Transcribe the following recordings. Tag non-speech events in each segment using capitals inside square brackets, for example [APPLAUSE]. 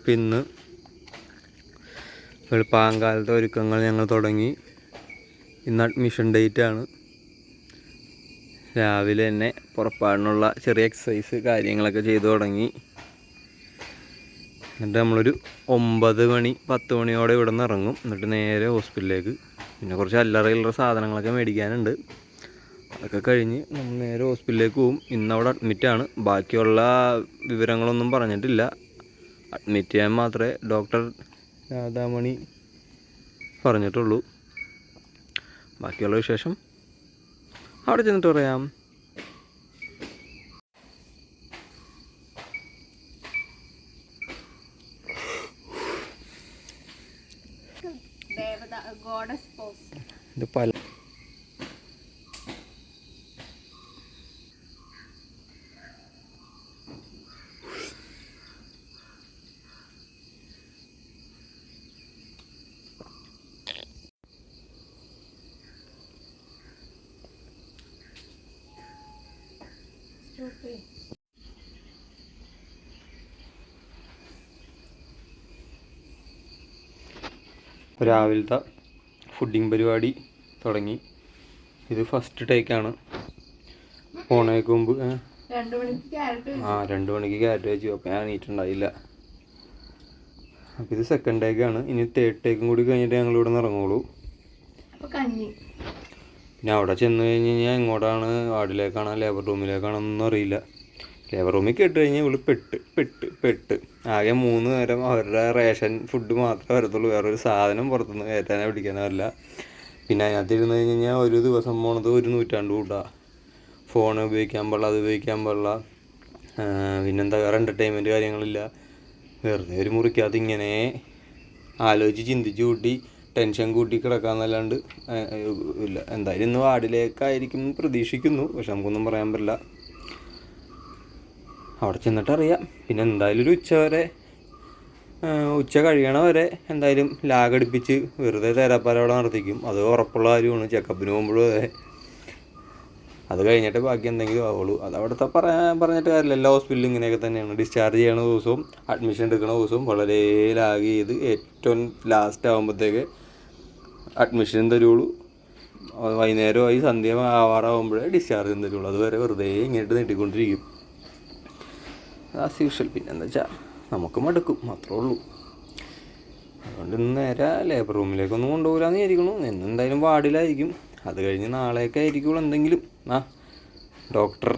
അപ്പം ഇന്ന് വെളുപ്പാങ്കാലത്തെ ഒരുക്കങ്ങൾ ഞങ്ങൾ തുടങ്ങി. ഇന്ന് അഡ്മിഷൻ ഡേറ്റ് ആണ്. രാവിലെ തന്നെ പുറപ്പാടിനുള്ള ചെറിയ എക്സസൈസ് കാര്യങ്ങളൊക്കെ ചെയ്തു തുടങ്ങി. എന്നിട്ട് നമ്മളൊരു ഒമ്പത് മണി പത്ത് മണിയോടെ ഇവിടെ നിന്ന് ഇറങ്ങും. എന്നിട്ട് നേരെ ഹോസ്പിറ്റലിലേക്ക്. പിന്നെ കുറച്ച് അല്ലറയിലുള്ള സാധനങ്ങളൊക്കെ മേടിക്കാനുണ്ട്. അതൊക്കെ കഴിഞ്ഞ് നമ്മൾ നേരെ ഹോസ്പിറ്റലിലേക്ക് പോകും ഇന്നവിടെ അഡ്മിറ്റാണ് ബാക്കിയുള്ള വിവരങ്ങളൊന്നും പറഞ്ഞിട്ടില്ല. അഡ്മിറ്റ് ചെയ്യാൻ മാത്രമേ ഡോക്ടർ രാധാമണി പറഞ്ഞിട്ടുള്ളൂ. ബാക്കിയുള്ള വിശേഷം അവിടെ ചെന്നിട്ട് പറയാം. ഇത് പല രാവിലത്തെ ഫുഡിങ് പരിപാടി തുടങ്ങി. ഇത് ഫസ്റ്റ് ടേക്കാണ് ഫോണേക്ക് മുമ്പ് ആ രണ്ട് മണിക്ക് ക്യാരറ്റ് വെച്ചു. അപ്പം ഞാൻ നീറ്റുണ്ടായില്ല അപ്പം ഇത് സെക്കൻഡ് ടേക്കാണ് ഇനി തേർഡ് ടേക്കും കൂടി കഴിഞ്ഞിട്ട് ഞങ്ങൾ ഇവിടെ നിന്ന് ഇറങ്ങുള്ളൂ പിന്നെ അവിടെ ചെന്ന് കഴിഞ്ഞ് കഴിഞ്ഞാൽ എങ്ങോട്ടാണ്? വാർഡിലേക്കാണോ? ലേബർ റൂമിലേക്കാണോ ഒന്നും അറിയില്ല. ലേബർ റൂമിൽ കേട്ട് കഴിഞ്ഞാൽ ഇവൾ പെട്ട് പെട്ട് പെട്ട്. ആകെ മൂന്ന് നേരം അവരുടെ റേഷൻ ഫുഡ് മാത്രമേ വരത്തുള്ളൂ. വേറൊരു സാധനം പുറത്തുനിന്ന് കയറ്റാനോ പിടിക്കാനോ അല്ല പിന്നെ അതിനകത്ത് ഇരുന്ന് കഴിഞ്ഞ് കഴിഞ്ഞാൽ ഒരു ദിവസം പോണത് ഒരു നൂറ്റാണ്ട് കൂട്ടാ. ഫോൺ ഉപയോഗിക്കാൻ പാടില്ല അത് ഉപയോഗിക്കാൻ പാടില്ല. പിന്നെന്താ വേറെ എന്റർടൈൻമെന്റ് കാര്യങ്ങളില്ല. വെറുതെ ഒരു മുറിക്കകത്ത് ഇങ്ങനെ ആലോചിച്ച് ചിന്തിച്ച് കൂട്ടി ടെൻഷൻ കൂട്ടി കിടക്കാന്നല്ലാണ്ട് ഇല്ല. എന്തായാലും ഇന്ന് വാർഡിലേക്കായിരിക്കും പ്രതീക്ഷിക്കുന്നു. പക്ഷെ നമുക്കൊന്നും പറയാൻ പറ്റില്ല. അവിടെ ചെന്നിട്ട് അറിയാം പിന്നെ എന്തായാലും ഒരു ഉച്ച വരെ ഉച്ച കഴിയണ വരെ എന്തായാലും ലാഗ് അടുപ്പിച്ച് വെറുതെ തേരാപ്പാല അവിടെ നടത്തിക്കും. അത് ഉറപ്പുള്ള കാര്യമാണ്. ചെക്കപ്പിന് പോകുമ്പോഴും അതെ. അത് കഴിഞ്ഞിട്ട് ബാക്കി എന്തെങ്കിലും ആവുള്ളൂ. അത് അവിടുത്തെ പറയാൻ പറഞ്ഞിട്ട് കാര്യമില്ല. എല്ലാ ഹോസ്പിറ്റലും ഇങ്ങനെയൊക്കെ തന്നെയാണ്. ഡിസ്ചാർജ് ചെയ്യണ ദിവസവും അഡ്മിഷൻ എടുക്കണ ദിവസവും വളരെ ലാഗ് ചെയ്ത് ഏറ്റവും ലാസ്റ്റ് ആകുമ്പോഴത്തേക്ക് അഡ്മിഷൻ തരുള്ളൂ. വൈകുന്നേരമായി സന്ധ്യ ആവാറാകുമ്പോഴേ ഡിസ്ചാർജ് തരുള്ളൂ. അതുവരെ വെറുതെ ഇങ്ങോട്ട് നീട്ടിക്കൊണ്ടിരിക്കും. ആസ് യൂഷ്വൽ പിന്നെ എന്താ വെച്ചാൽ നമുക്ക് മടുക്കും മാത്രമേ ഉള്ളൂ. അതുകൊണ്ട് ഇന്ന് നേരെ ലേബർ റൂമിലേക്കൊന്നും കൊണ്ടുപോകില്ലാന്ന് വിചാരിക്കണു ഇന്ന് എന്തായാലും വാർഡിലായിരിക്കും. അത് കഴിഞ്ഞ് നാളെയൊക്കെ ആയിരിക്കുള്ളൂ എന്തെങ്കിലും. ആ ഡോക്ടർ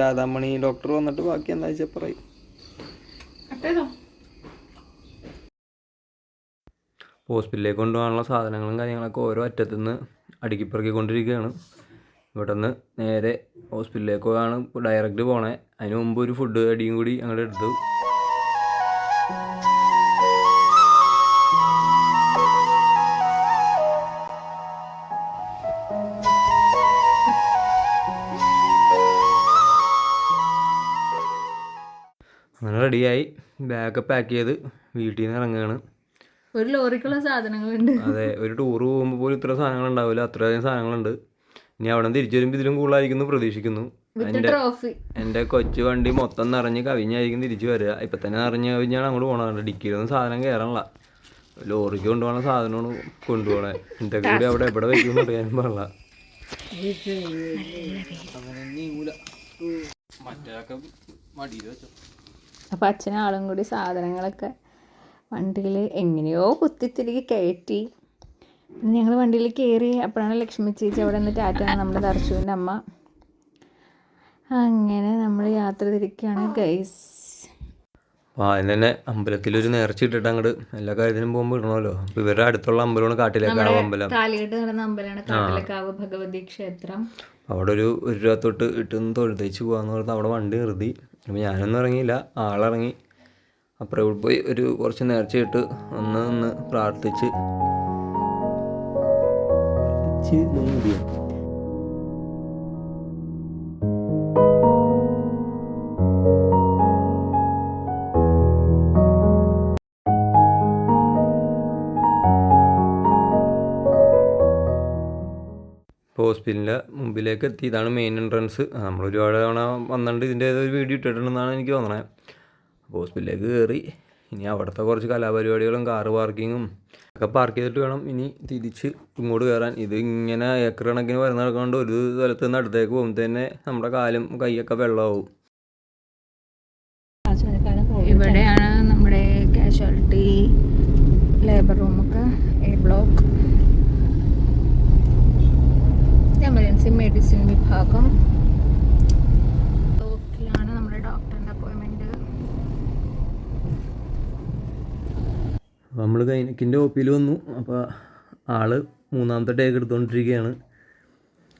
രാധാമണി ഡോക്ടർ വന്നിട്ട് ബാക്കി എന്താ വെച്ചാൽ പറയും. ഹോസ്പിറ്റലിലേക്ക് കൊണ്ടുപോകാനുള്ള സാധനങ്ങളും കാര്യങ്ങളൊക്കെ ഓരോ അറ്റത്തുനിന്ന് അടുക്കിപ്പറക്കിക്കൊണ്ടിരിക്കുകയാണ്. ഇവിടെ നിന്ന് നേരെ ഹോസ്പിറ്റലിലേക്ക് പോകാണ്. ഡയറക്റ്റ് പോണേ. അതിന് മുമ്പ് ഒരു ഫുഡ് അടിയും കൂടി അങ്ങോട്ട് എടുത്തു. അങ്ങനെ റെഡിയായി ബാഗ് പാക്ക് ചെയ്ത് വീട്ടിൽ നിന്ന് ഇറങ്ങുകയാണ് ഒരു ലോറിക്കുള്ള സാധനങ്ങളുണ്ട്. അതെ ഒരു ടൂർ പോകുമ്പോൾ പോലും ഇത്ര സാധനങ്ങൾ ഉണ്ടാവില്ല. അത്രയധികം സാധനങ്ങളുണ്ട്. ഇനി അവിടെ നിന്ന് തിരിച്ചു വരുമ്പോൾ ഇതിലും കൂടുതലായിരിക്കുന്നു പ്രതീക്ഷിക്കുന്നു. എന്റെ ട്രോഫി. എന്റെ കൊച്ചു വണ്ടി മൊത്തം നിറഞ്ഞ് കവിഞ്ഞായിരിക്കും തിരിച്ചു വരിക. ഇപ്പൊ തന്നെ നിറഞ്ഞ് കവിഞ്ഞാണ് അങ്ങോട്ട് പോകണത് ഡിക്കിയിലൊന്നും സാധനം കയറണില്ല ലോറിക്ക് കൊണ്ടുപോകണ സാധനമാണ് കൊണ്ടുപോകണേ എന്റെ കൂടി അവിടെ എവിടെ വെക്കും അറിയാൻ പാടില്ല അപ്പൊ മടിയിൽ വെച്ചോ. അപ്പം അച്ഛനും ആളും കൂടി സാധനങ്ങളൊക്കെ വണ്ടിയിൽ എങ്ങനെയോ കുത്തിത്തിരികെ കയറ്റി. ഞങ്ങൾ വണ്ടിയിൽ കയറി അപ്പോഴാണ് ലക്ഷ്മി ചേച്ചി അവിടെ നിന്ന് ടാറ്റ നമ്മുടെ ദർശുവിന്റെ അമ്മ. അങ്ങനെ നമ്മൾ യാത്ര തിരിക്കുകയാണ് ഗൈസ് അപ്പോൾ അമ്പലത്തിൽ തന്നെ അമ്പലത്തിലൊരു നേർച്ച ഇട്ടിട്ട് അങ്ങോട്ട് എല്ലാ കാര്യത്തിനും പോകുമ്പോൾ ഇടണമല്ലോ. അപ്പോൾ ഇവരുടെ അടുത്തുള്ള അമ്പലമാണ് കാട്ടിലേക്കാവ് അമ്പലം. താലികെട്ട് നടന്ന അമ്പലമാണ് കാട്ടിലക്കാവ് ഭഗവതി ക്ഷേത്രം. അവിടെ ഒരു ഒരു രൂപ തൊട്ട് ഇട്ടൊന്ന് തൊഴുതേച്ച് പോകാന്ന് പറഞ്ഞാൽ അവിടെ വണ്ടി നിർത്തി. അപ്പോൾ ഞാനൊന്നും ഇറങ്ങിയില്ല ആളിറങ്ങി. അപ്പുറം പോയി ഒരു കുറച്ച് നേർച്ച ഇട്ട് ഒന്ന് ഒന്ന് പ്രാർത്ഥിച്ച് പ്രാർത്ഥിച്ച് đúng മതിയോ? ഇപ്പോൾ ഹോസ്പിറ്റലിന്റെ മുമ്പിലേക്ക് എത്തി ഇതാണ് മെയിൻ എൻട്രൻസ് നമ്മൾ ഒരുപാട് തവണ വന്നിട്ട് ഇതിന്റെ ഒരു വീഡിയോ ഇട്ടിട്ടുണ്ടെന്നാണ് എനിക്ക് തോന്നണേ. ഹോസ്പിറ്റലിലേക്ക് കയറി ഇനി അവിടുത്തെ കുറച്ച് കലാപരിപാടികളും കാർ പാർക്കിങ്ങും ഒക്കെ പാർക്ക് ചെയ്തിട്ട് വേണം ഇനി തിരിച്ച് ഇങ്ങോട്ട് കയറാൻ ഇത് ഇങ്ങനെ ഏക്കർ കണക്കിന് വരുന്ന നടക്കാണ്ട് ഒരു സ്ഥലത്ത് നിന്ന് അടുത്തേക്ക് പോകുമ്പോൾ തന്നെ നമ്മുടെ കാലും കൈയൊക്കെ വെള്ളമാവും. ഇവിടെയാണ് നമ്മുടെ കാഷ്വാലിറ്റി ലേബർ റൂമൊക്കെ എ ബ്ലോക്ക് എമർജൻസി മെഡിസിൻ വിഭാഗം ബ്ലോക്കിലാണ് നമ്മുടെ ഡോക്ടറിന്റെ അപ്പോയിൻമെന്റ് നമ്മൾ ഗൈനക്കിന്റെ ഒ പിയിൽ വന്നു. അപ്പോൾ ആൾ മൂന്നാമത്തെ ടേക്ക് എടുത്തുകൊണ്ടിരിക്കുകയാണ്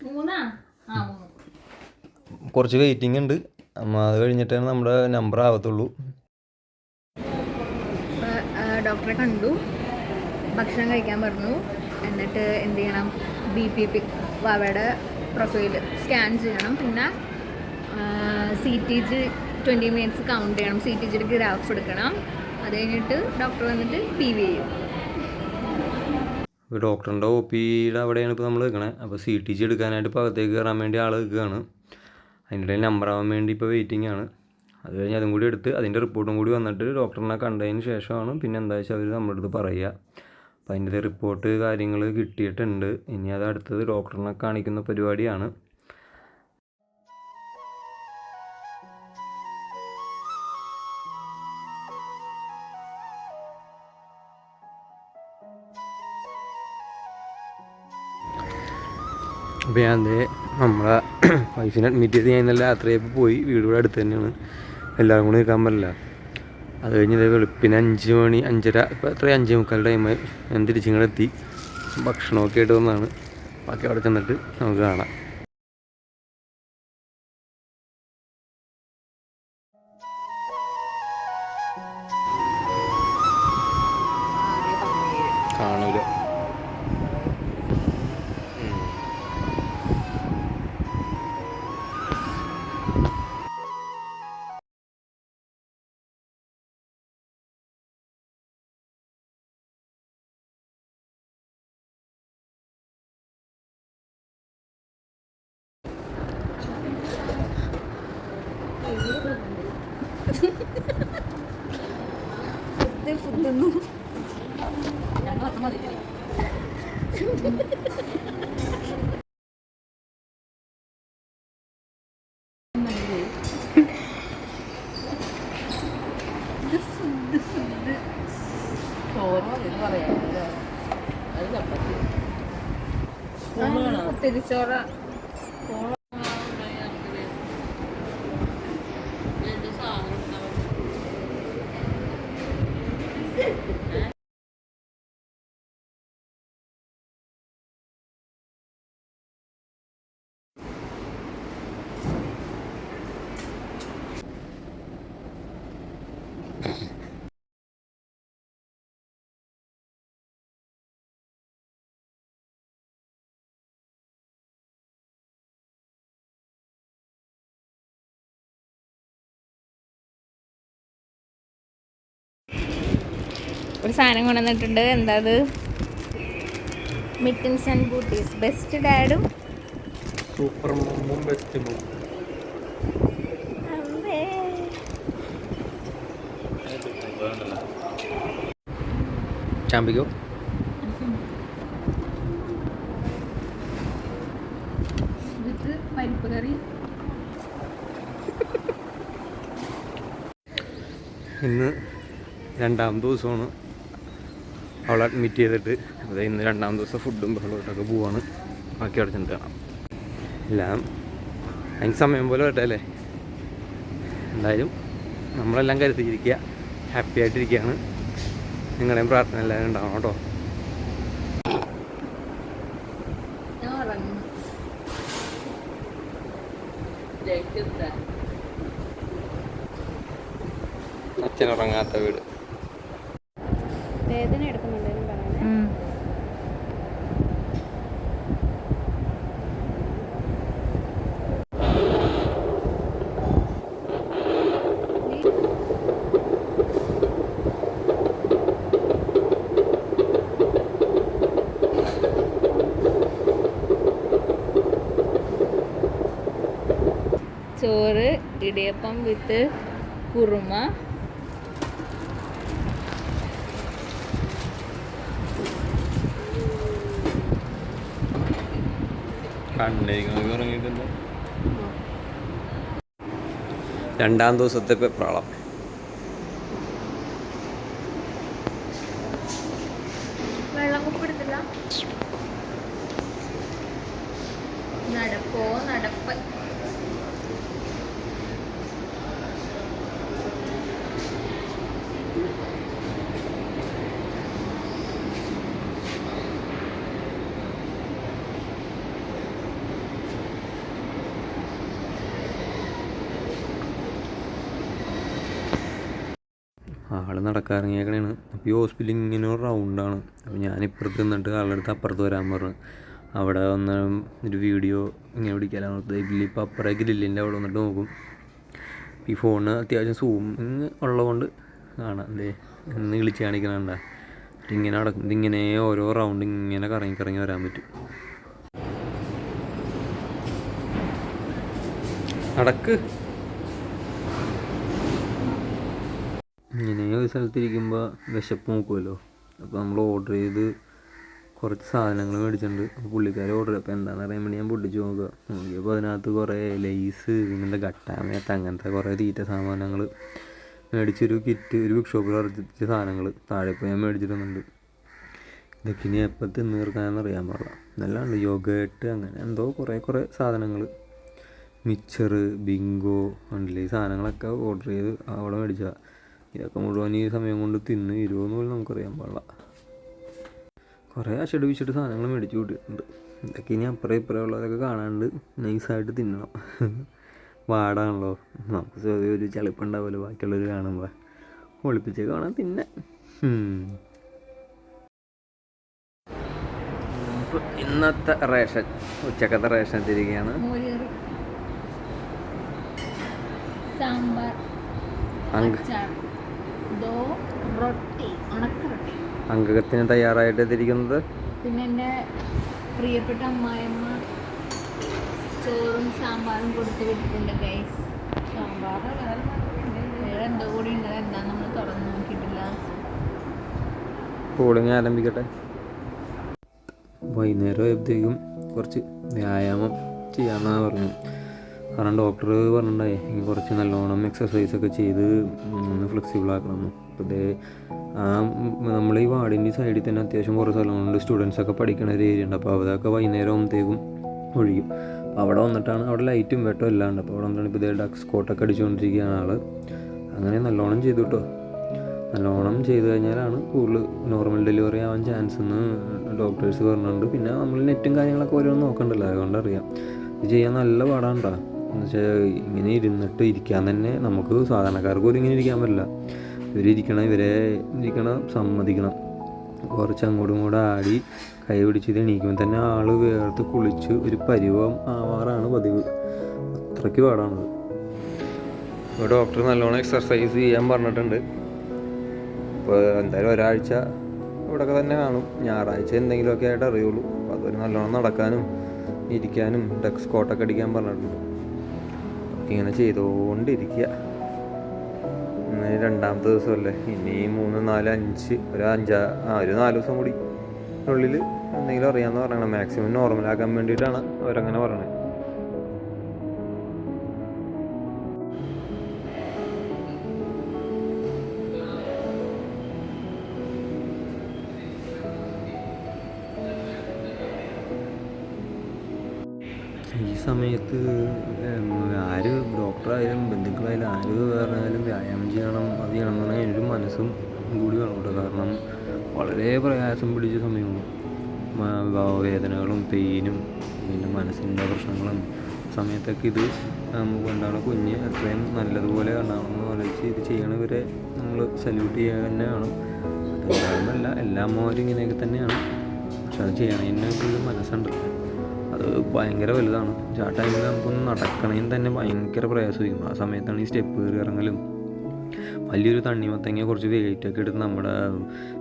മൂന്നാ? ആ മൂന്ന്. കുറച്ച് വെയിറ്റിംഗ് ഉണ്ട്. അമ്മ അത് കഴിഞ്ഞിട്ടാണ് നമ്മുടെ നമ്പർ ആവത്തുള്ളൂ. ഡോക്ടറെ കണ്ടു. ഭക്ഷണം കഴിക്കാൻ പറഞ്ഞു. എന്നിട്ട് എന്ത് ചെയ്യണം? ബി പി പി വാവയുടെ പ്രൊഫൈൽ സ്കാൻ ചെയ്യണം. പിന്നെ C T G twenty minutes count ചെയ്യണം. സി ടി ജിയുടെ ഗ്രാഫ് എടുക്കണം. അത് കഴിഞ്ഞിട്ട് ഡോക്ടർ വന്നിട്ട് പി വി ചെയ്യും. ഡോക്ടറിന്റെ ഒ പിയുടെ അവിടെയാണ് ഇപ്പോൾ നമ്മൾ നിൽക്കണത് അപ്പോൾ സി ടി ജി എടുക്കാനായിട്ട് ഇപ്പോൾ അകത്തേക്ക് കയറാൻ വേണ്ടി ആൾ നിൽക്കുകയാണ് അതിന്റെ ഇടയിൽ നമ്പർ ആവാൻ വേണ്ടി ഇപ്പോൾ വെയിറ്റിംഗ് ആണ്. അത് കഴിഞ്ഞ് അതും കൂടി എടുത്ത് അതിന്റെ റിപ്പോർട്ടും കൂടി വന്നിട്ട് ഡോക്ടറിനെ കണ്ടതിന് ശേഷമാണ് പിന്നെ എന്താ വെച്ചാൽ അവർ നമ്മുടെ അടുത്ത് പറയുക. അപ്പോൾ അതിന്റെ റിപ്പോർട്ട് കാര്യങ്ങൾ കിട്ടിയിട്ടുണ്ട്. ഇനി അത് അടുത്തത് ഡോക്ടറിനെ കാണിക്കുന്ന പരിപാടിയാണ്. അപ്പോൾ ഞാൻ അതേ നമ്മളെ [CLEARS THROAT] വൈഫിനെ അഡ്മിറ്റ് ചെയ്ത് ഞാൻ ഇന്നലെ രാത്രിയായപ്പോൾ പോയി. വീട് ഇവിടെ അടുത്ത് തന്നെയാണ്. എല്ലാവരും കൂടി നിൽക്കാൻ പറ്റില്ല. അത് കഴിഞ്ഞ് ഇതേ വെളുപ്പിന് അഞ്ച് മണി അഞ്ചര ഇപ്പോൾ എത്ര? അഞ്ച് മുക്കാൽ ടൈമായി ഞാൻ തിരിച്ചിങ്ങോട്ടെത്തി ഭക്ഷണമൊക്കെ ആയിട്ട് വന്നാണ് ബാക്കി അവിടെ ചെന്നിട്ട് നമുക്ക് കാണാം. Food Sora. ഒരു സാധനം കൊണ്ടുവന്നിട്ടുണ്ട്. എന്താ അത്? മിറ്റൻസ് ആൻഡ് ബൂട്ടീസ് ബെസ്റ്റ് ഡാഡും സൂപ്പർ മുമ്പും ബെസ്റ്റ് ചാമ്പിക്കോ? പരിപ്പ് കറി. ഇന്ന് രണ്ടാം ദിവസമാണ്. അവളെ അഡ്മിറ്റ് ചെയ്തിട്ട് അത് ഇന്ന് രണ്ടാം ദിവസം ഫുഡും ബഹളമായിട്ടൊക്കെ പോവാണ്. ബാക്കി അടച്ചിട്ട് കാണാം. എല്ലാം അതിന് സമയം പോലെ വരട്ടെ അല്ലേ? എന്തായാലും നമ്മളെല്ലാം കരുതിയിരിക്കുക. ഹാപ്പി ആയിട്ടിരിക്കുകയാണ്. നിങ്ങളുടെയും പ്രാർത്ഥന എല്ലാവരും ഉണ്ടാവണം കേട്ടോ. ചോറ് ഇടിയപ്പം വിത്ത് കുറുമ. രണ്ടാം ദിവസത്തെ പ്രളം ആൾ നടക്കാറിങ്ങിയേക്കണേണ് അപ്പോൾ ഈ ഹോസ്പിറ്റലിൽ ഇങ്ങനെ ഒരു റൗണ്ടാണ് അപ്പോൾ ഞാൻ ഇപ്പുറത്ത് നിന്നിട്ട് ആളുടെ അടുത്ത് അപ്പുറത്ത് വരാൻ പറഞ്ഞു. അവിടെ വന്ന് ഒരു വീഡിയോ ഇങ്ങനെ പിടിക്കാനാണ് ഇതിലിപ്പോൾ അപ്പുറേ ഗ്രില്ലിന്റെ അവിടെ വന്നിട്ട് നോക്കും. ഈ ഫോണിന് അത്യാവശ്യം സൂമിങ് ഉള്ളതുകൊണ്ട് കാണാം. എന്തേ ഇന്ന് വിളിച്ച് കാണിക്കണണ്ട ഇങ്ങനെ നടക്കും. ഇതിങ്ങനെ ഓരോ റൗണ്ട് ഇങ്ങനെ കറങ്ങി കറങ്ങി വരാൻ പറ്റും. നടക്ക്. ഇങ്ങനെ ഒരു സ്ഥലത്തിരിക്കുമ്പോൾ വിശപ്പ് നോക്കുമല്ലോ അപ്പോൾ നമ്മൾ ഓർഡർ ചെയ്ത് കുറച്ച് സാധനങ്ങൾ മേടിച്ചിട്ടുണ്ട്. അപ്പോൾ പുള്ളിക്കാർ ഓർഡർ അപ്പോൾ എന്താണെന്ന് അറിയാൻ വേണ്ടി ഞാൻ പൊട്ടിച്ച് നോക്കുക നോക്കിയപ്പോൾ അതിനകത്ത് കുറേ ലേസ് പിന്നെന്താ ഗട്ടാമേത്ത് അങ്ങനത്തെ കുറേ തീറ്റ സാമാനങ്ങൾ മേടിച്ചൊരു കിറ്റ് ഒരു ബുക്ക് ഷോപ്പിൽ ഇറച്ചിച്ച സാധനങ്ങൾ താഴെ പോയി ഞാൻ മേടിച്ചിരുന്നുണ്ട് ഇതൊക്കെ ഇനി എപ്പോൾ തിന്ന് തീർക്കാനെന്ന് അറിയാൻ പാടില്ല. നല്ലതാണ് യോഗേട്ട് അങ്ങനെ എന്തോ കുറേ കുറേ സാധനങ്ങൾ മിച്ചർ ബിങ്കോ ഉണ്ടല്ലേ ഈ സാധനങ്ങളൊക്കെ ഓർഡർ ചെയ്ത് അവിടെ മേടിച്ചതാണ് ഇതൊക്കെ മുഴുവൻ ഈ സമയം കൊണ്ട് തിന്ന് ഇരുപതെന്ന് പോലും നമുക്കറിയാൻ പാടില്ല. കുറേ അച്ചടി വിച്ചിട്ട് സാധനങ്ങൾ മേടിച്ചു കൂട്ടിയിട്ടുണ്ട്. ഇതൊക്കെ ഇനി അപ്പുറം ഇപ്പുറം ഉള്ളതൊക്കെ കാണാണ്ട് നൈസായിട്ട് തിന്നണം. വാടാണല്ലോ. നമുക്ക് സ്വയം ഒരു ചളിപ്പുണ്ടാവുമല്ലോ ബാക്കിയുള്ളവർ കാണുമ്പോൾ ഒളിപ്പിച്ച് കാണാൻ. ഇപ്പൊ ഇന്നത്തെ റേഷൻ ഉച്ചക്കത്തെ റേഷൻ എത്തിയിരിക്കുകയാണ്. സാമ്പാർ അച്ചാർ അംഗത്തിന് തയ്യാറായിട്ട് എത്തിയിരിക്കുന്നത്. പിന്നെ എന്റെ പ്രിയപ്പെട്ട അമ്മായിമ്മ ചോറും സാമ്പാറും കൊടുത്ത് വിട്ടിട്ടുണ്ട് ഗൈസ് സാമ്പാർ വേറെ എന്തോ കൂടി ഉണ്ട് എന്താ നമ്മൾ തുറന്നു നോക്കിയിട്ടില്ല. കൂളിങ് ആരംഭിക്കട്ടെ. വൈകുന്നേരം ആയപ്പോഴത്തേക്കും കുറച്ച് വ്യായാമം ചെയ്യാമെന്നാണ് പറഞ്ഞു കാരണം ഡോക്ടർ പറഞ്ഞിട്ടുണ്ടായി കുറച്ച് നല്ലോണം എക്സസൈസ് ഒക്കെ ചെയ്ത് ഒന്ന് ഫ്ലെക്സിബിൾ ആക്കണം അപ്പോൾ ഇതേ ആ നമ്മൾ ഈ വാർഡിന്റെ സൈഡിൽ തന്നെ അത്യാവശ്യം കുറേ സ്ഥലങ്ങളുണ്ട്. സ്റ്റുഡൻസ് ഒക്കെ പഠിക്കണ ഒരു ഏരിയ ഉണ്ട്. അപ്പോൾ അതൊക്കെ വൈകുന്നേരം ആകുമ്പോഴത്തേക്കും ഒഴിയും അവിടെ വന്നിട്ടാണ് അവിടെ ലൈറ്റും വെട്ടം എല്ലാം ഉണ്ട്. അപ്പോൾ അവിടെ വന്നിട്ടാണ് ഇപ്പോൾ ഇതേ ഡക്സ് കോട്ടൊക്കെ അടിച്ചുകൊണ്ടിരിക്കുകയാണ് ആൾ അങ്ങനെ നല്ലോണം ചെയ്തു കേട്ടോ നല്ലോണം ചെയ്തു കഴിഞ്ഞാലാണ് കൂടുതൽ നോർമൽ ഡെലിവറി ആവാൻ ചാൻസ് എന്ന് ഡോക്ടേഴ്സ് പറഞ്ഞിട്ടുണ്ട്. പിന്നെ നമ്മൾ നെറ്റും കാര്യങ്ങളൊക്കെ ഓരോന്ന് നോക്കണ്ടല്ലോ. അതുകൊണ്ട് അറിയാം ഇത് ചെയ്യാൻ നല്ല പാടാണ്ടാ എന്ന് വെച്ചാൽ ഇങ്ങനെ ഇരുന്നിട്ട് ഇരിക്കാൻ തന്നെ നമുക്ക് സാധാരണക്കാർക്ക് പോലും ഇങ്ങനെ ഇരിക്കാൻ പറ്റില്ല. ഇവരിയ്ക്കണം ഇവരെ ഇരിക്കണം സമ്മതിക്കണം. കുറച്ച് അങ്ങോട്ടും ഇങ്ങോട്ടും ആടി കൈ പിടിച്ച് എണീക്കുമ്പോൾ തന്നെ ആൾ വേർത്ത് കുളിച്ച് ഒരു പരിവം ആവാറാണ് പതിവ്. അത്രയ്ക്ക് പാടാണത് ഇപ്പോൾ ഡോക്ടർ നല്ലോണം എക്സർസൈസ് ചെയ്യാൻ പറഞ്ഞിട്ടുണ്ട്. ഇപ്പോൾ എന്തായാലും ഒരാഴ്ച ഇവിടെയൊക്കെ തന്നെ കാണും. ഞായറാഴ്ച എന്തെങ്കിലുമൊക്കെ ആയിട്ട് അറിയുള്ളൂ. അപ്പോൾ അതുവരെ നല്ലോണം നടക്കാനും ഇരിക്കാനും ഡെക്സ് കോട്ടൊക്കെ അടിക്കാൻ പറഞ്ഞിട്ടുണ്ട്. ഇങ്ങനെ ചെയ്തുകൊണ്ടിരിക്കുക ഇന്ന് രണ്ടാമത്തെ ദിവസമല്ലേ? ഇനി മൂന്ന് നാല് അഞ്ച് ഒരു അഞ്ചാ ആ ഒരു നാല് ദിവസം കൂടി ഉള്ളിൽ എന്തെങ്കിലും അറിയാമെന്ന് പറയണം. മാക്സിമം നോർമലാക്കാൻ വേണ്ടിയിട്ടാണ് അവരങ്ങനെ പറയണത് ഈ സമയത്ത് ഡോക്ടറായാലും ബന്ധുക്കളായാലും ആര് പറഞ്ഞാലും വ്യായാമം ചെയ്യണം അത് ചെയ്യണം എന്ന് പറഞ്ഞാൽ ഒരു മനസ്സും കൂടി വേണം കേട്ടോ. കാരണം വളരെ പ്രയാസം പിടിച്ച ഭാവവേദനകളും വേദനകളും പെയിനും പിന്നെ മനസ്സിന്റെ പ്രശ്നങ്ങളും സമയത്തൊക്കെ ഇത് നമുക്ക് ഉണ്ടാവുന്ന കുഞ്ഞ് അത്രയും നല്ലതുപോലെ ഉണ്ടാവണമെന്ന് ആലോചിച്ച് ഇത് ചെയ്യണവരെ നമ്മൾ സല്യൂട്ട് ചെയ്യാൻ തന്നെയാണ്. അതെല്ലാവരുമല്ല എല്ലാ അമ്മമാരും ഇങ്ങനെയൊക്കെ തന്നെയാണ്. പക്ഷെ അത് ചെയ്യണതിനൊക്കെ ഒരു മനസ്സുണ്ട്. അത് ഭയങ്കര വലുതാണ്. ആ ടൈമിൽ നമുക്കൊന്ന് നടക്കണേന് തന്നെ ഭയങ്കര പ്രയാസമായിരിക്കും. ആ സമയത്താണ് ഈ സ്റ്റെപ്പ് കയറി ഇറങ്ങലും. വലിയൊരു തണ്ണിമത്തങ്ങ കുറച്ച് വെയിറ്റ് ഒക്കെ എടുത്ത് നമ്മുടെ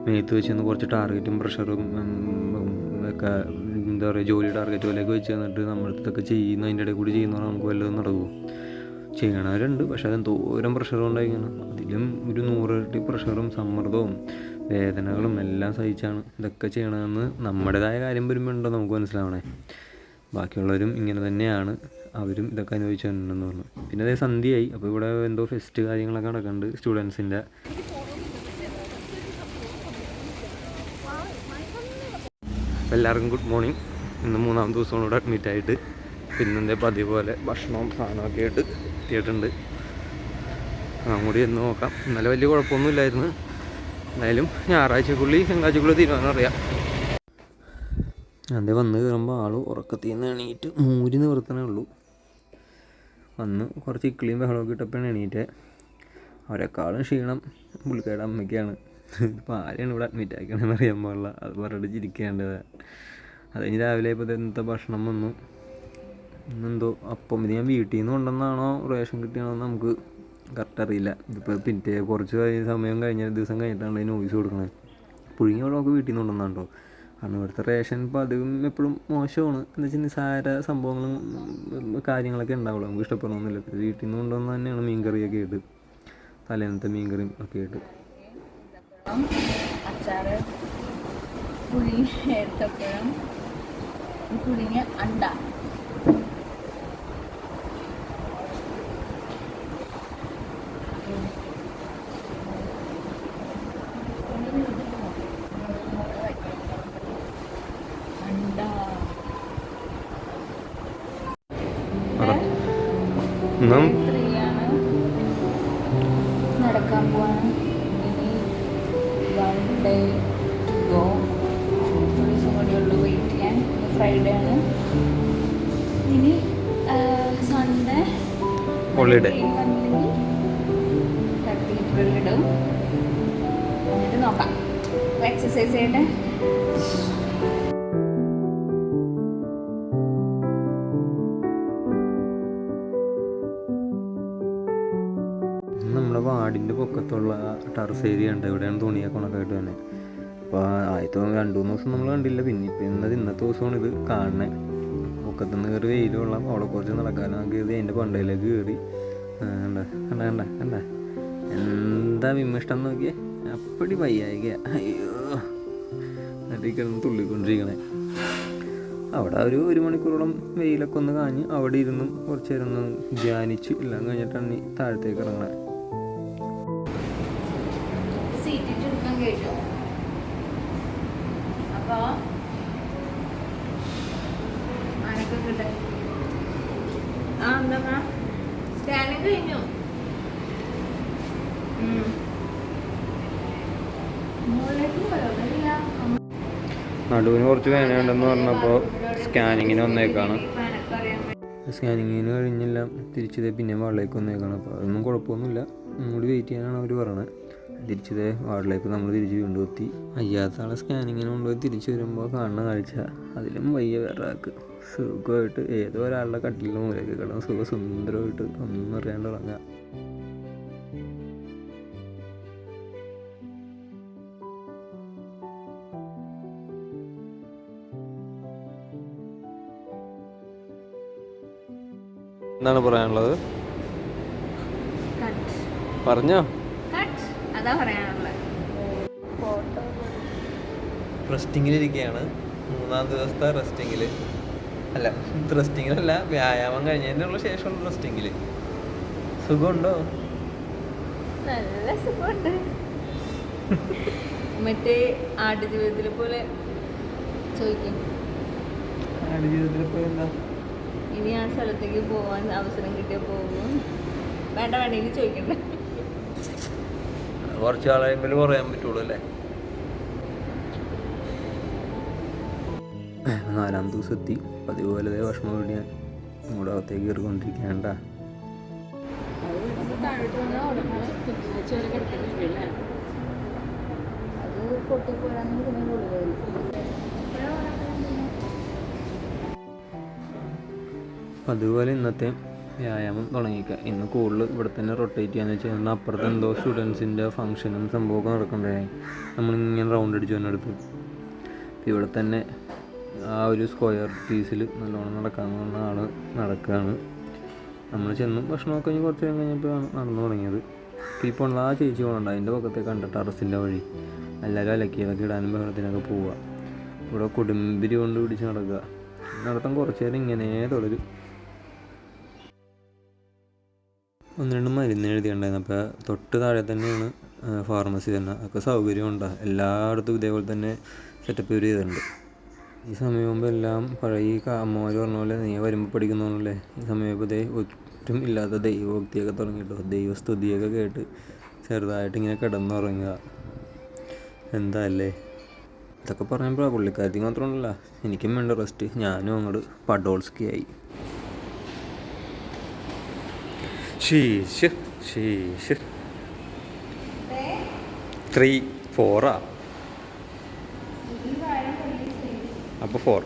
മേത്ത് വെച്ച് കുറച്ച് ടാർഗറ്റും പ്രഷറും ഒക്കെ എന്താ പറയുക ജോലി ടാർഗറ്റ് പോലെയൊക്കെ വെച്ച് തന്നിട്ട് നമ്മളടുത്തൊക്കെ ചെയ്യുന്ന അതിന്റെ ഇടയിൽ കൂടി ചെയ്യുന്ന നമുക്ക് വല്ലതും നടക്കുമോ ചെയ്യണവരുണ്ട്. പക്ഷെ അത് എന്തോരം പ്രഷർ കൊണ്ടായിരിക്കണം. അതിലും ഒരു നൂറിരട്ടി പ്രഷറും സമ്മർദ്ദവും വേദനകളും എല്ലാം സഹിച്ചാണ് ഇതൊക്കെ ചെയ്യണമെന്ന് നമ്മുടേതായ കാര്യം വരുമ്പോൾ ഉണ്ടോ നമുക്ക് മനസ്സിലാവണേ? ബാക്കിയുള്ളവരും ഇങ്ങനെ തന്നെയാണ് അവരും ഇതൊക്കെ അനുഭവിച്ചിട്ടുണ്ടെന്ന് പറഞ്ഞു. പിന്നെ അതേ സന്ധ്യയായി. അപ്പോൾ ഇവിടെ എന്തോ ഫെസ്റ്റ് കാര്യങ്ങളൊക്കെ നടക്കുന്നുണ്ട് സ്റ്റുഡൻസിന്റെ എല്ലാവർക്കും ഗുഡ് മോർണിംഗ് ഇന്ന് മൂന്നാം ദിവസം കൂടെ അഡ്മിറ്റ് ആയിട്ട്. പിന്നെ എന്തേ പതിവ് പോലെ ഭക്ഷണവും സാധനമൊക്കെ ആയിട്ട് എത്തിയിട്ടുണ്ട്. അതും കൂടി എന്ന് നോക്കാം. ഇന്നലെ വലിയ കുഴപ്പമൊന്നുമില്ലായിരുന്നു. എന്തായാലും ഞായറാഴ്ചക്കുള്ളി തിങ്കളാഴ്ചക്കുള്ളിൽ തീരുമാനം അറിയാം. അതേ വന്ന് കയറുമ്പോൾ ആൾ ഉറക്കത്തിൽ നിന്ന് എണീറ്റ് മൂരി നിവർത്തണേ ഉള്ളൂ. വന്ന് കുറച്ച് ഇക്കിളിയും ബഹളമൊക്കെ ഇട്ടപ്പോഴാണ് എണീറ്റ്. അവരെക്കാളും ക്ഷീണം പുള്ളിക്കാരുടെ അമ്മയ്ക്കാണ്. ഇപ്പോൾ ആരെയാണ് ഇവിടെ അഡ്മിറ്റ് ആക്കണമെന്ന് അറിയാൻ പാടില്ല. അത് പറഞ്ഞിട്ട് ചിരിക്കേണ്ടത്. അത് രാവിലെ ഇപ്പോൾ ഇന്നത്തെ ഭക്ഷണം വന്നു. ഇന്നെന്തോ അപ്പം ഇത് ഞാൻ വീട്ടിൽ നിന്ന് കൊണ്ടുവന്നാണോ റേഷൻ കിട്ടിയാണോന്ന് നമുക്ക് കറക്റ്റ് അറിയില്ല. ഇതിപ്പോൾ പിന്നെ കുറച്ച് സമയം കഴിഞ്ഞ ദിവസം കഴിഞ്ഞിട്ടാണ് അതിന് നോയ്സ് കൊടുക്കുന്നത് പുഴുങ്ങിയ നമുക്ക് വീട്ടിൽ നിന്ന് കൊണ്ടുവന്നാണ്ടോ കാരണം ഇവിടുത്തെ റേഷൻ പതിവും എപ്പോഴും മോശമാണ്. എന്ന് വെച്ചാൽ നിസ്സാര സംഭവങ്ങളും കാര്യങ്ങളൊക്കെ ഉണ്ടാവുള്ളൂ. നമുക്ക് ഇഷ്ടപ്പെടണമെന്നില്ല വീട്ടിൽ നിന്ന് കൊണ്ടുവന്ന് തന്നെയാണ് മീൻ കറിയൊക്കെ തലേന്നത്തെ മീൻ കറിയും ഒക്കെ ആയിട്ട്. അച്ചാറ് പുളി ഏത്തപ്പഴം അണ്ട അണ്ട. നമ്മുടെ വാടിന്റെ പൊക്കത്തുള്ള ടർഫ് ഏരിയ ഉണ്ട്. ഇവിടെയാണ് തുണിയൊക്കെ ഉണക്കായിട്ട് തന്നെ അപ്പോൾ ആദ്യത്തെ രണ്ട് മൂന്ന് ദിവസം നമ്മൾ കണ്ടില്ല. പിന്നെ ഇപ്പം ഇന്നത് ഇന്നത്തെ ദിവസമാണ് ഇത് കാണുന്നത് പൊക്കത്തു നിന്ന് കയറി വെയിൽ കൊള്ളാം. അവിടെ കുറച്ച് നടക്കാനും ഇത് എന്റെ പണ്ടയിലേക്ക് കയറി. കണ്ട? കണ്ട കണ്ട? കണ്ട? എന്താ വിമിഷ്ടം നോക്കിയേ? അപ്പടി വയ്യായിക അയ്യോ. എന്നിട്ട് കിടന്ന് തുള്ളിക്കൊണ്ടിരിക്കണേ. അവിടെ ഒരു ഒരു മണിക്കൂറോളം വെയിലൊക്കെ ഒന്ന് കാഞ്ഞ് അവിടെ ഇരുന്നും കുറച്ച് നേരം ഒന്ന് ധ്യാനിച്ച് എല്ലാം കഴിഞ്ഞിട്ടാണ് ഈ താഴത്തേക്ക് ഇറങ്ങണത് സീറ്റിട്ട് എടുക്കാൻ കഴിഞ്ഞു അപ്പൊ ആരൊക്കെ കിട്ടെ ആ എന്താ സ്കാനിങ് കഴിഞ്ഞു ഉം. മുകളിലേക്ക് വരാറില്ല. നടുവിന് കുറച്ച് വേനയുണ്ടെന്ന് പറഞ്ഞപ്പോൾ സ്കാനിങ്ങിന് വന്നേക്കാണ്. സ്കാനിങ്ങിന് കഴിഞ്ഞില്ല. തിരിച്ചത് പിന്നെ വാർഡിലേക്ക് വന്നേക്കാണ്. അപ്പോൾ അതൊന്നും കുഴപ്പമൊന്നുമില്ല. ഇങ്ങോട്ട് വെയിറ്റ് ചെയ്യാനാണ് അവർ പറയണത് തിരിച്ചത് വാർഡിലേക്ക് നമ്മൾ തിരിച്ച് വീണ്ടും എത്തി. ആളെ സ്കാനിങ്ങിന് കൊണ്ടുപോയി തിരിച്ചു വരുമ്പോൾ കാണുന്ന കാഴ്ച. അതിലും വയ്യ വേറെ ആൾക്ക്. സുഖമായിട്ട് ഏതോ ഒരാളുടെ കട്ടിലിന്റെ മൂലയ്ക്ക് കിടന്ന് സുഖ സുന്ദരമായിട്ട് ഒന്നും അറിയാണ്ട് ഇറങ്ങാം എന്താണ് പറയാനുള്ളത്. പറഞ്ഞോ. അതാ പറയാനുള്ളത്. റെസ്റ്റിങ്ങിലിരിക്കുകയാണ് മൂന്നാം ദിവസത്തെ റെസ്റ്റിങ്ങിൽ അല്ല റെസ്റ്റിങ്ങിലല്ല വ്യായാമം കഴിഞ്ഞതിനുള്ള ശേഷമുള്ള റെസ്റ്റിങ്ങിൽ സുഖമുണ്ടോ? നല്ല സുഖമുണ്ട്. മറ്റേ ആടുജീവിതത്തിലെ പോലെ ചോദിക്കും. ആടുജീവിതത്തിലെ പോലെ എന്താ? ഇനി ആ സ്ഥലത്തേക്ക് പോവാൻ അവസരം കിട്ടിയാൽ പോകും. വേണ്ട വേണ്ട ഇനി ചോദിക്കണ്ട. കുറച്ച് ആളായെങ്കിലും പറയാൻ പറ്റുള്ളൂ അല്ലേ? നാലാം ദിവസം എത്തി പതിവ് പോലെ ഭക്ഷണം വേണ്ടി ഞാൻ നമ്മുടെ അകത്തേക്ക് കയറിക്കൊണ്ടിരിക്കേണ്ട അത് പൊട്ടിപ്പോരാന്ന് പിന്നെ ഗുളികയായിരിക്കും അതുപോലെ ഇന്നത്തെ വ്യായാമം തുടങ്ങിക്കുക ഇന്ന് കൂടുതൽ ഇവിടെ തന്നെ റൊട്ടേറ്റ് ചെയ്യാന്ന് വെച്ചാൽ ഇന്ന് അപ്പുറത്ത് എന്തോ സ്റ്റുഡൻസിന്റെ ഫംഗ്ഷനും സംഭവമൊക്കെ നടക്കണ്ടായി നമ്മളിങ്ങനെ റൗണ്ട് അടിച്ചു വന്നെടുത്ത് ഇവിടെ തന്നെ ആ ഒരു സ്ക്വയർ പീസിൽ നല്ലോണം നടക്കാമെന്ന് പറഞ്ഞ ആൾ നടക്കുകയാണ്. നമ്മൾ ചെന്ന് ഭക്ഷണമൊക്കെ കഴിഞ്ഞ് കുറച്ച് നേരം കഴിഞ്ഞപ്പോഴാണ് നടന്നു തുടങ്ങിയത്. ഇപ്പോൾ ഉള്ള ആ ചേച്ചി പോകണ്ട അതിന്റെ പക്കത്തെ കണ്ട ടെറസിന്റെ വഴി. എല്ലാവരും അലക്കിയതൊക്കെ ഇടാനും ബഹളത്തിനൊക്കെ പോവുക. ഇവിടെ കൊടുമ്പിരി കൊണ്ട് പിടിച്ച് നടക്കുക. നടത്തം കുറച്ച് നേരം ഇങ്ങനെ തുടരും. ഒന്ന് രണ്ട് മരുന്ന് എഴുതിയിട്ടുണ്ടായിരുന്നു. അപ്പോൾ തൊട്ട് താഴെ തന്നെയാണ് ഫാർമസി തന്നെ. ഒക്കെ സൗകര്യമുണ്ട്. എല്ലായിടത്തും ഇതേപോലെ തന്നെ സെറ്റപ്പ് ഇവർ ചെയ്തിട്ടുണ്ട്. ഈ സമയമാകുമ്പോൾ എല്ലാം പഴയ ഈ അമ്മമാർ പറഞ്ഞ പോലെ നീ വരുമ്പോൾ പഠിക്കുന്നല്ലേ ഈ സമയമാകുമ്പോൾ ദേ ഒറ്റും ഇല്ലാത്ത ദൈവഭക്തിയൊക്കെ തുടങ്ങിയിട്ടോ. ദൈവസ്തുതിയൊക്കെ കേട്ട് ചെറുതായിട്ട് ഇങ്ങനെ കിടന്നുറങ്ങുക. എന്താ അല്ലേ ഇതൊക്കെ പറഞ്ഞപ്പോൾ പുള്ളിക്കാരത്തി മാത്രമല്ല എനിക്കും വേണ്ട റെസ്റ്റ് ഞാനും അങ്ങോട്ട് പഡോൾസ്കി ആയി ശീശ് ശീശ്. ത്രീ ഫോറാ അപ്പോൾ ഫോർ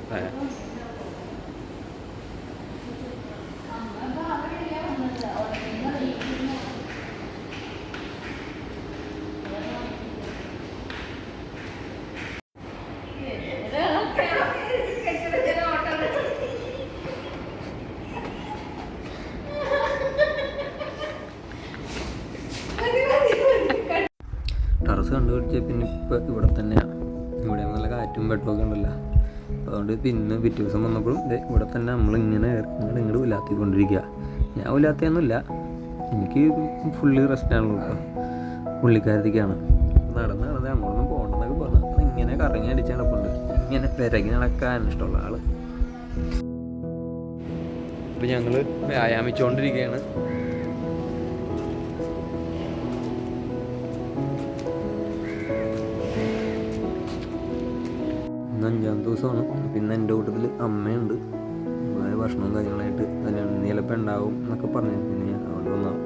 പിന്നെ പിറ്റേ ദിവസം വന്നപ്പോഴും ഇവിടെ തന്നെ നമ്മളിങ്ങനെ ഇങ്ങനെ ഇങ്ങോട്ട് ഉലാത്തിക്കൊണ്ടിരിക്കുക ഞാൻ ഉലാത്തിയൊന്നുമില്ല. എനിക്ക് ഫുള്ളി റെസ്റ്റാണല്ലോ ഇപ്പോൾ പുള്ളിക്കാരത്തേക്കാണ് നടന്ന് നടന്ന് അങ്ങോട്ടൊന്നും പോകണ്ടെന്നൊക്കെ പറഞ്ഞു. ഇങ്ങനെ കറങ്ങി അടിച്ച് നടപ്പുണ്ട്. ഇങ്ങനെ പെരകി നടക്കാൻ ഇഷ്ടമുള്ള ആൾ. അപ്പോൾ ഞങ്ങൾ വ്യായാമിച്ചുകൊണ്ടിരിക്കുകയാണ് അഞ്ചാം ദിവസമാണ്. പിന്നെ എന്റെ കൂട്ടത്തിൽ അമ്മയുണ്ട്. ഭക്ഷണവും കാര്യങ്ങളായിട്ട്. അതിന് നീലപ്പം ഉണ്ടാവും എന്നൊക്കെ പറഞ്ഞു. പിന്നെ അവിടെ വന്ന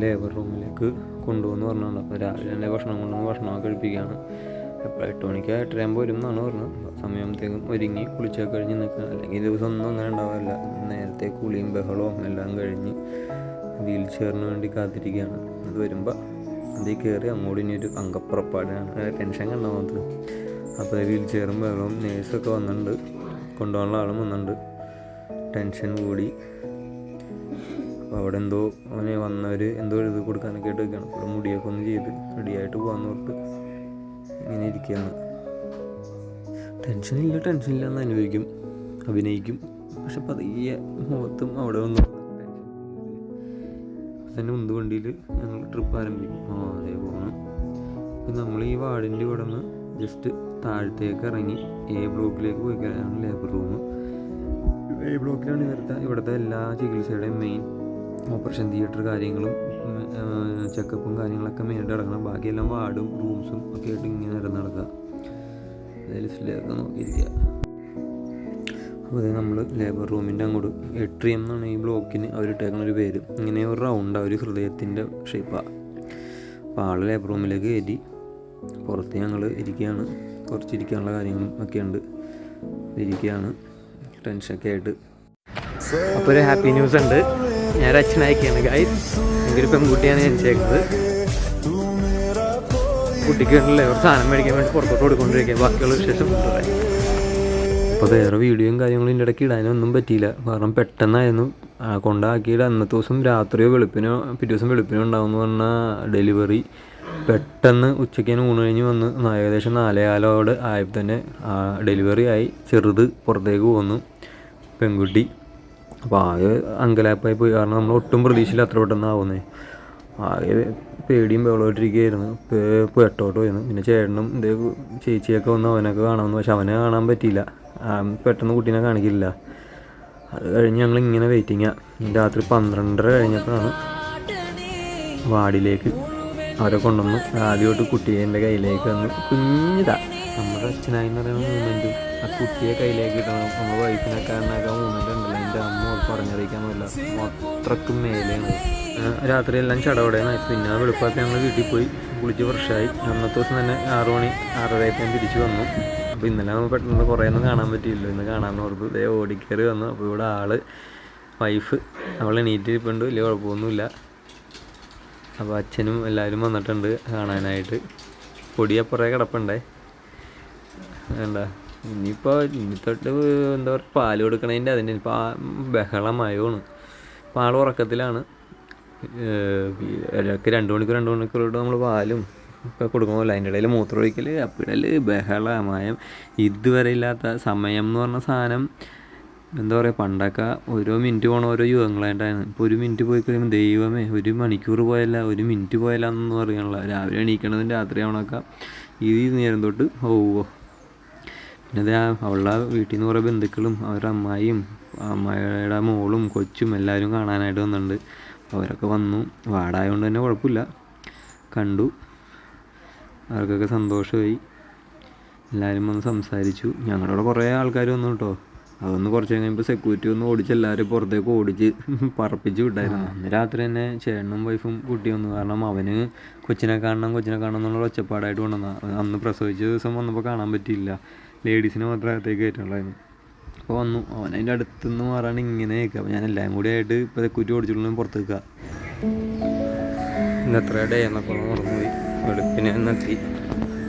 ലേബർ റൂമിലേക്ക് കൊണ്ടുപോകുന്നു പറഞ്ഞിട്ടുണ്ട് അപ്പോൾ രാവിലെ തന്നെ ഭക്ഷണം കൊണ്ടുവന്ന് ഭക്ഷണമൊക്കെ കഴിപ്പിക്കുകയാണ്. അപ്പോൾ എട്ട് മണിക്ക് എട്ടരയാകുമ്പോൾ വരും എന്നാണ് പറഞ്ഞത്. സമയത്തേക്കും ഒരുങ്ങി കുളിച്ചൊക്കെ കഴിഞ്ഞ് നിൽക്കണം അല്ലെങ്കിൽ ദിവസം ഒന്നും അങ്ങനെ ഉണ്ടാവില്ല. നേരത്തെ കുളിയും ബഹളവും എല്ലാം കഴിഞ്ഞ് വീൽ ചെയറിന് വേണ്ടി കാത്തിരിക്കുകയാണ്. അത് വരുമ്പോൾ അതിൽ കയറി അങ്ങോട്ട് ഇനി ഒരു അങ്കപ്പുറപ്പാടാണ് ടെൻഷൻ കണ്ടാൽ അപ്പോൾ വീൽ ചെയറും ബഹളവും നേഴ്സൊക്കെ വന്നിട്ടുണ്ട്. കൊണ്ടുപോകാനുള്ള ആളും വന്നിട്ടുണ്ട്. ടെൻഷൻ കൂടി അവിടെ എന്തോ അവന് വന്നവർ എന്തോ എഴുതി കൊടുക്കാനൊക്കെ ആയിട്ട് വെക്കണം അപ്പോൾ മുടിയൊക്കെ ഒന്ന് ചെയ്ത് റെഡിയായിട്ട് പോകാൻ പറഞ്ഞിട്ട് ഇങ്ങനെ ഇരിക്കുകയാണ് ടെൻഷനില്ല ടെൻഷനില്ല എന്ന് അനുഭവിക്കും അഭിനയിക്കും. പക്ഷെ പതിയെ മുഖത്തും അവിടെ വന്നു തന്നെ ഉന്ത് വണ്ടിയിൽ ഞങ്ങൾ ട്രിപ്പ് ആരംഭിക്കും. ആ അതേ പോകണം അപ്പം നമ്മൾ ഈ വാർഡിന്റെ ഇവിടെ നിന്ന് ജസ്റ്റ് താഴത്തേക്ക് ഇറങ്ങി എ ബ്ലോക്കിലേക്ക് പോയി കഴിഞ്ഞാൽ ലേബർ റൂം എ ബ്ലോക്കിലാണ് ഇവിടുത്തെ ഇവിടുത്തെ എല്ലാ ചികിത്സയുടെയും മെയിൻ ഓപ്പറേഷൻ തിയേറ്റർ കാര്യങ്ങളും ചെക്കപ്പും കാര്യങ്ങളൊക്കെ മെയിനായിട്ട് നടക്കണം. ബാക്കിയെല്ലാം വാർഡും റൂംസും ഒക്കെ ആയിട്ട് ഇങ്ങനെ നിരന്ന് നടക്കുക. ലിസ്റ്റിലൊക്കെ നോക്കിയിരിക്കുക. അപ്പോൾ അതായത് നമ്മൾ ലേബർ റൂമിന്റെ അങ്ങോട്ട് എട്രിയം എന്നാണ് ഈ ബ്ലോക്കിന് അവർ ഇട്ടേക്കുന്ന ഒരു പേര്. ഇങ്ങനെ ഒരു റൗണ്ട് ഒരു ഹൃദയത്തിന്റെ ഷേപ്പാണ് അപ്പോൾ ആൾ ലേബർ റൂമിലേക്ക് കയറ്റി പുറത്ത് ഞങ്ങൾ ഇരിക്കുകയാണ്. കുറച്ചിരിക്കാനുള്ള കാര്യങ്ങളും ഒക്കെ ഉണ്ട്. ഇരിക്കുകയാണ്. ടെൻഷനൊക്കെ ആയിട്ട്. അപ്പോൾ ഒരു ഹാപ്പി ന്യൂസ് ഉണ്ട്. ഞാൻ അച്ഛനായിക്കാണ് ഗൈസ് എനിക്കൊരു പെൺകുട്ടിയാണ് ജനിച്ചേക്കുന്നത്. കുട്ടിക്ക് വേണ്ടിയുള്ള ഒരു സാധനം മേടിക്കാൻ വേണ്ടി പുറത്തോട്ട് കൊടുക്കൊണ്ടിരിക്കുക ബാക്കിയുള്ള വിശേഷം അപ്പോൾ വേറെ വീഡിയോയും കാര്യങ്ങളും ഇതിന്റെ ഇടയ്ക്ക് ഇടാനൊന്നും പറ്റിയില്ല. കാരണം പെട്ടെന്നായിരുന്നു. കൊണ്ടാക്കിയിട്ട് അന്നത്തെ ദിവസം രാത്രിയോ വെളുപ്പിനോ പിറ്റേ ദിവസം വെളുപ്പിനോ ഉണ്ടാവും എന്ന് പറഞ്ഞാൽ ഡെലിവറി പെട്ടെന്ന് ഉച്ചയ്ക്ക് തന്നെ ഊണ് കഴിഞ്ഞ് വന്ന് ഏകദേശം നാലേകാലോട് ആയപ്പോൾ തന്നെ ഡെലിവറി ആയി. ചെറുത് പുറത്തേക്ക് പോന്നു. പെൺകുട്ടി അപ്പോൾ ആകെ അങ്കലാപ്പായി പോയി. കാരണം നമ്മൾ ഒട്ടും പ്രതീക്ഷയില്ല അത്ര പെട്ടെന്ന് ആവുന്നേ. ആകെ പേടിയും ബഹളമായിട്ടിരിക്കുകയായിരുന്നു പെട്ടോട്ട് പോയിരുന്നു. പിന്നെ ചേട്ടനും ഇതേ ചേച്ചിയൊക്കെ വന്ന് അവനൊക്കെ കാണാമെന്ന് പക്ഷെ അവനെ കാണാൻ പറ്റിയില്ല. പെട്ടെന്ന് കുട്ടീനെ കാണിക്കില്ല. അത് കഴിഞ്ഞ് ഞങ്ങൾ ഇങ്ങനെ വെയിറ്റിങ്ങാണ് രാത്രി പന്ത്രണ്ടര കഴിഞ്ഞപ്പോഴാണ് വാർഡിലേക്ക് അവരെ കൊണ്ടുവന്ന് ആദ്യമായിട്ട് കുട്ടിയെ എന്റെ കയ്യിലേക്ക് വന്ന് കുഞ്ഞിതാ. നമ്മുടെ അച്ഛനായി എന്ന് പറയുന്ന മൂമെന്റും ആ കുട്ടിയെ കയ്യിലേക്ക് കിട്ടണം നമ്മുടെ വൈഫിനെ കാരണമാക്കാൻ മൂമെന്റ് ഉണ്ടല്ലോ. എന്റെ അമ്മ പറഞ്ഞറിയിക്കാൻ പറ്റില്ല. അത്രക്കും മേലെയാണ്. രാത്രിയെല്ലാം ചടവടേന്നായി പിന്നെ വെളുപ്പാക്കി ഞങ്ങൾ വീട്ടിൽ പോയി. കുളിച്ച് ഫ്രഷായി. അന്നത്തെ ദിവസം തന്നെ ആറു മണി ആറരയപ്പം തിരിച്ചു വന്നു. അപ്പോൾ ഇന്നലെ നമ്മൾ പെട്ടെന്ന് കുറേ ഒന്നും കാണാൻ പറ്റിയില്ല ഇന്ന് കാണാമെന്ന് ഓർത്ത് ഇതേ ഓടിക്കയറി വന്നു. അപ്പോൾ ഇവിടെ ആൾ വൈഫ് അവൾ എണീറ്റ് ഇരിപ്പുണ്ട്. വലിയ കുഴപ്പമൊന്നുമില്ല. അപ്പോൾ അച്ഛനും എല്ലാവരും വന്നിട്ടുണ്ട് കാണാനായിട്ട്. പൊടിയപ്പുറേ കിടപ്പുണ്ടേ. വേണ്ട ഇനിയിപ്പോൾ ഇനി തൊട്ട് എന്താ പറയുക പാൽ കൊടുക്കണതിന്റെ അതിന്റെ ഇപ്പോൾ ആ ബഹളമായോണ് ഇപ്പോൾ ആൾ ഉറക്കത്തിലാണ്. ഇടയ്ക്ക് രണ്ട് മണിക്കൂർ രണ്ട് മണിക്കൂറോട്ട് നമ്മൾ പാലും ഒക്കെ കൊടുക്കുമ്പോൾ അതിന്റെ ഇടയിൽ മൂത്രമൊഴിക്കൽ അപ്പിടൽ ബഹളമയം ഇതുവരെ ഇല്ലാത്ത സമയം എന്ന് പറഞ്ഞ സാധനം എന്താ പറയുക പണ്ടൊക്കെ ഓരോ മിനിറ്റ് പോണ ഓരോ യുഗങ്ങളായിട്ടാണ്. ഇപ്പോൾ ഒരു മിനിറ്റ് പോയി കഴിയുമ്പോൾ ദൈവമേ ഒരു മണിക്കൂർ പോയല്ല ഒരു മിനിറ്റ് പോയല്ല എന്നൊന്നും പറയാനുള്ള. രാവിലെ എണീക്കണതും രാത്രി ആവണമൊക്കെ ഈ നേരം തൊട്ട് ഓവോ പിന്നെ അത് അവളുടെ വീട്ടിൽ നിന്ന് കുറേ ബന്ധുക്കളും അവരുടെ അമ്മായിയും അമ്മായിയുടെ മോളും കൊച്ചും എല്ലാവരും കാണാനായിട്ട് വന്നിട്ടുണ്ട്. അവരൊക്കെ വന്നു. വാടായതുകൊണ്ട് തന്നെ കുഴപ്പമില്ല കണ്ടു. അവർക്കൊക്കെ സന്തോഷമായി. എല്ലാവരും വന്ന് സംസാരിച്ചു. ഞങ്ങളോട് കുറേ ആൾക്കാർ വന്നു കേട്ടോ. അതൊന്ന് കുറച്ച് കഴിയുമ്പോൾ സെക്യൂരിറ്റി ഒന്ന് ഓടിച്ച് എല്ലാവരും പുറത്തേക്ക് ഓടിച്ച് പറപ്പിച്ച് വിട്ടായിരുന്നു. അന്ന് രാത്രി തന്നെ ചേട്ടനും വൈഫും കുട്ടി വന്നു. കാരണം അവന് കൊച്ചിനെ കാണണം കൊച്ചിനെ കാണണം എന്നുള്ള ഒച്ചപ്പാടായിട്ട് കൊണ്ടുവന്ന. അന്ന് പ്രസവിച്ച ദിവസം വന്നപ്പോൾ കാണാൻ പറ്റിയില്ല. ലേഡീസിനെ മാത്രമേ അകത്തേക്ക് കയറ്റുള്ളായിരുന്നു അപ്പോൾ വന്നു. അവൻ അതിന്റെ അടുത്തുനിന്ന് മാറാണ് ഇങ്ങനെ നിൽക്കുക. അപ്പോൾ ഞാൻ എല്ലാം കൂടി ആയിട്ട് ഇപ്പോൾ കുറ്റി ഓടിച്ചുള്ള പുറത്ത് നിൽക്കുക. ഇന്ന് എത്ര ഡേ എന്നൊക്കെ മറന്നുപോയി വെളുപ്പിന് എന്നെത്തി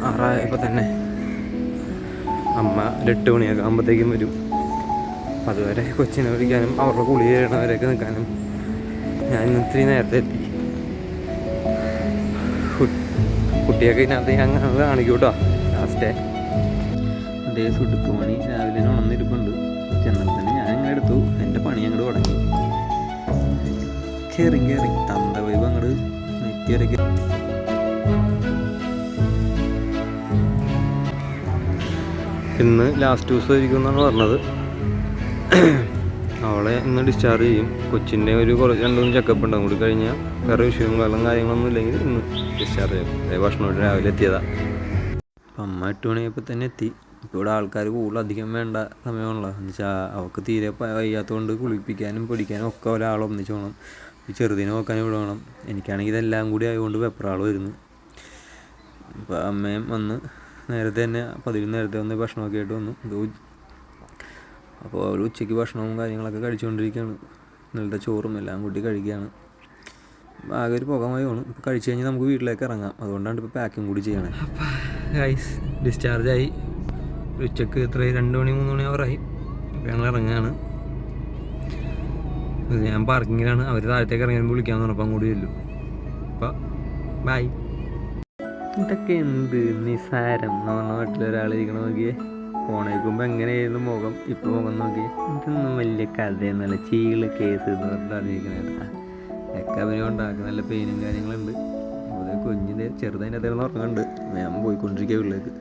ആറായപ്പോൾ തന്നെ അമ്മ ഒരെട്ട് മണിയൊക്കെ ആകുമ്പോഴത്തേക്കും വരും. അതുവരെ കൊച്ചിനെ വിളിക്കാനും അവരുടെ കുളി ചെയ്യണവരെയൊക്കെ നിൽക്കാനും ഞാൻ ഇത്തിരി നേരത്തെ എത്തി. കുട്ടിയൊക്കെ ഇതിനകത്ത് ഞങ്ങൾ അങ്ങനെ കാണിക്കും ലാസ്റ്റേ അതേ സുടുക്ക് പണി രാവിലെ ഉണർന്നിരിപ്പുണ്ട് ചെന്നപ്പോൾ തന്നെ ഞാൻ അങ്ങ് എടുത്തു. എന്റെ പണി അങ്ങോട്ട് തുടങ്ങി. കയറി കയറി തന്ത വൈബ് അങ്ങോട്ട് നെറ്റി ഇന്ന് ലാസ്റ്റ് ദിവസം ആയിരിക്കും എന്നാണ് പറഞ്ഞത്. അവളെ ഇന്ന് ഡിസ്ചാർജ് ചെയ്യും. കൊച്ചിന്റെ ഒരു കുറച്ച് രണ്ട് മൂന്ന് ചെക്കപ്പ് ഉണ്ടാവും കൂടി കഴിഞ്ഞാൽ വേറെ വിഷയവും വെള്ളം കാര്യങ്ങളൊന്നും ഇല്ലെങ്കിൽ ഇന്ന് ഡിസ്ചാർജ് ചെയ്യും. ഭക്ഷണമായിട്ട് രാവിലെ എത്തിയതാണ് അപ്പം അമ്മ എട്ട് മണിയായപ്പോൾ തന്നെ എത്തി. ഇപ്പോൾ ഇവിടെ ആൾക്കാർ കൂടുതൽ അധികം വേണ്ട സമയമാണല്ലോ. എന്ന് വെച്ചാൽ അവൾക്ക് തീരെ വയ്യാത്തതുകൊണ്ട് കുളിപ്പിക്കാനും പൊടിക്കാനും ഒക്കെ ഒരാൾ ഒന്നിച്ച് ഈ ചെറുതിനെ നോക്കാനും ഇവിടെ വേണം. എനിക്കാണെങ്കിൽ ഇതെല്ലാം കൂടി ആയതുകൊണ്ട് വെപ്രാൾ വരുന്നു അപ്പോൾ അമ്മയും വന്ന് നേരത്തെ തന്നെ പതിവിന് നേരത്തെ വന്ന് ഭക്ഷണമൊക്കെ ആയിട്ട് വന്നു. അപ്പോൾ അവർ ഉച്ചയ്ക്ക് ഭക്ഷണവും കാര്യങ്ങളൊക്കെ കഴിച്ചുകൊണ്ടിരിക്കുകയാണ് ഇന്നലത്തെ ചോറും എല്ലാം കൂട്ടി കഴിക്കുകയാണ് ആകെ ഒരു പുകമായി പോകണം ഇപ്പോൾ കഴിച്ച് കഴിഞ്ഞാൽ നമുക്ക് വീട്ടിലേക്ക് ഇറങ്ങാം. അതുകൊണ്ടാണ് ഇപ്പോൾ പാക്കിങ് കൂടി ചെയ്യണേ. ഗൈസ് ഡിസ്ചാർജ് ആയി. ഉച്ചയ്ക്ക് ഇത്ര രണ്ട് മണി മൂന്ന് മണി അവറായി അപ്പോൾ ഞങ്ങൾ ഇറങ്ങുകയാണ് ഞാൻ പാർക്കിങ്ങിലാണ് അവർ താഴത്തേക്ക് ഇറങ്ങുമ്പോൾ വിളിക്കാമെന്ന് പറഞ്ഞപ്പോൾ അങ്ങോട്ട് ചെല്ലും. അപ്പോൾ ബൈ ഇതൊക്കെ എന്ത് നിസാരം പറഞ്ഞ വീട്ടിൽ ഒരാൾ ഇരിക്കണം നോക്കിയേ. ഫോണേക്കുമ്പോൾ എങ്ങനെയായിരുന്നു മുഖം? ഇപ്പോൾ മുഖം നോക്കിയേ. ഇതൊന്നും വലിയ കഥയൊന്നുമല്ല. ചീൾ കേസ് എന്ന് പറഞ്ഞിട്ടാണ് അറിഞ്ഞിരിക്കണേ ഒക്കെ അവനെ ഉണ്ടാക്കുന്ന നല്ല പെയിനും കാര്യങ്ങളുണ്ട്. അതുപോലെ കുഞ്ഞിന്റെ ചെറുതതിന്റെ അകത്ത് ഉറങ്ങുന്നുണ്ട്. ഞാൻ പോയിക്കൊണ്ടിരിക്കുക വീട്ടിലേക്ക്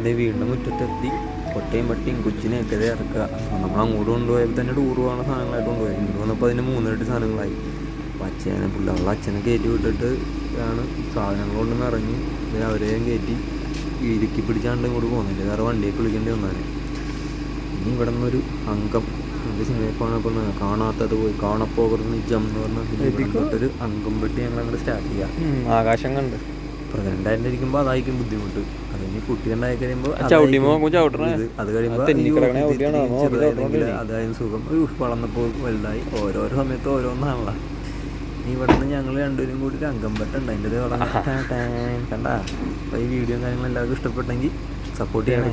അതേ വീടിന്റെ മുറ്റത്തെത്തി. കൊട്ടയും പട്ടിയും കൊച്ചിനെയൊക്കെ ഇറക്കുക. നമ്മൾ അങ്ങോട്ട് കൊണ്ടുപോയപ്പോൾ തന്നെ ടൂർ പോകുന്ന സാധനങ്ങളായിട്ട് കൊണ്ടുപോയി. ഇങ്ങോട്ട് വന്നപ്പോൾ അതിന് മൂന്നിരട്ടി സാധനങ്ങളായി. അപ്പോൾ അച്ഛനെ പിള്ളേരുടെ അച്ഛനെ കയറ്റി വിട്ടിട്ട് ആണ് സാധനങ്ങൾ കൊണ്ടുവന്ന് ഇറങ്ങി. അവരെയും കയറ്റി ഇടുക്കി പിടിച്ചാണ്ട് ഇങ്ങോട്ട് പോകുന്നില്ല വേറെ വണ്ടിയൊക്കെ വിളിക്കേണ്ടി വന്നാണ് ഇനി ഇവിടെ നിന്നൊരു അംഗം. എന്റെ സിനിമയിൽ പോകണപ്പോൾ കാണാത്തത് പോയി. കാണപ്പോകരുത് ജം എന്ന് പറഞ്ഞാൽ ഒരു അംഗം പെട്ടി ഞങ്ങൾ അങ്ങോട്ട് സ്റ്റാർട്ട് ചെയ്യാം ആകാശം കണ്ട്. പ്രഗ്നന്റ് ആയിട്ട് ഇരിക്കുമ്പോൾ അതായിരിക്കും ബുദ്ധിമുട്ട്. അതിന് കുട്ടി ഉണ്ടായി കഴിയുമ്പോൾ ചവിട്ടി നോക്കുമ്പോൾ അത് കഴിയുമ്പോൾ തെന്നി? അതായിരുന്നു സുഖം. വളർന്നപ്പോൾ വലുതായി. ഓരോരോ സമയത്ത് ഓരോന്നാണല്ലോ. ഇവിടുന്ന് ഞങ്ങൾ രണ്ടുപേരും കൂടി ഒരു അംഗം പെട്ടുണ്ട് അതിന്റെ കണ്ട? അപ്പോൾ ഈ വീഡിയോ കാര്യങ്ങളും എല്ലാവർക്കും ഇഷ്ടപ്പെട്ടെങ്കിൽ സപ്പോർട്ട് ചെയ്യണേ.